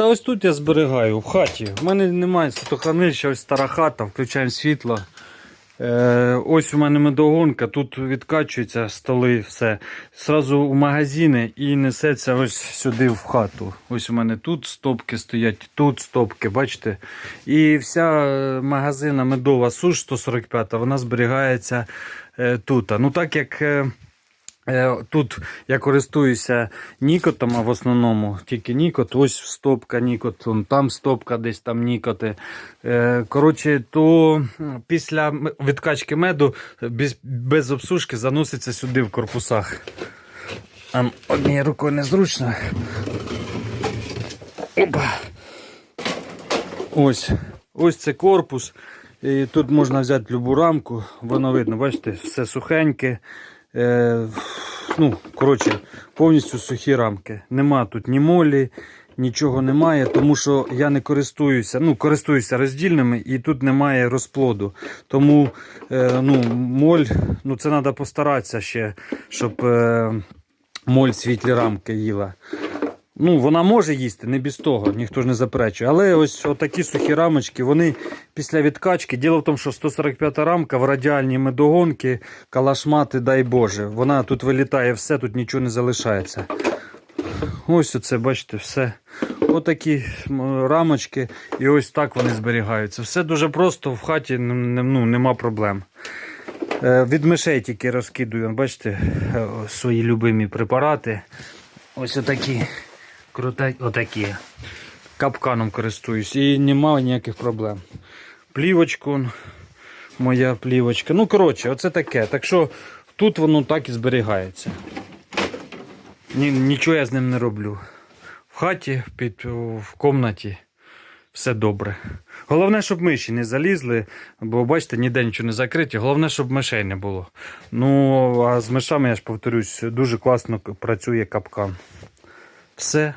Та ось тут я зберігаю, в хаті. У мене немає світохранилища, ось стара хата, включаємо світло. Е, ось у мене медогонка, тут відкачуються столи, все. Сразу в магазини і несеться ось сюди в хату. Ось у мене тут стопки стоять, тут стопки, бачите. І вся е, магазина медова суш 145, вона зберігається е, тут. Ну так як. Е, Тут я користуюся нікотом, а в основному тільки нікот. Ось стопка нікот, там стопка, десь там нікоти. Е, Коротше, то після відкачки меду без, обсушки заноситься сюди в корпусах. Однією рукою незручно. Опа. Ось. Ось це корпус. І тут можна взяти любу рамку, воно видно, бачите, все сухеньке. Ну, коротше, повністю сухі рамки. Нема тут ні молі, нічого немає, тому що я не користуюся, ну, користуюся роздільними і тут немає розплоду. Тому е, ну, моль, ну, це треба постаратися ще, щоб е, моль світлі рамки їла. Ну, вона може їсти, не без того, ніхто ж не заперечує. Але ось такі сухі рамочки, вони після відкачки. Діло в тому, що 145 рамка в радіальній медогонки, калашмати, дай Боже. Вона тут вилітає все, тут нічого не залишається. Ось оце, бачите, все. Отакі м, рамочки, і ось так вони зберігаються. Все дуже просто, в хаті ну, нема проблем. Е, Від мишей тільки розкидую, бачите, е, свої любимі препарати. Ось отакі. Крута... Отакі. Капканом користуюсь і немає ніяких проблем. Плівочку, моя плівочка. Ну, коротше, оце таке. Так що тут воно так і зберігається. Ні, нічого я з ним не роблю. В хаті, під, в комнаті все добре. Головне, щоб миші не залізли, бо бачите, ніде нічого не закриті. Головне, щоб мишей не було. Ну, а з мишами, я ж повторюсь, дуже класно працює капкан. Все,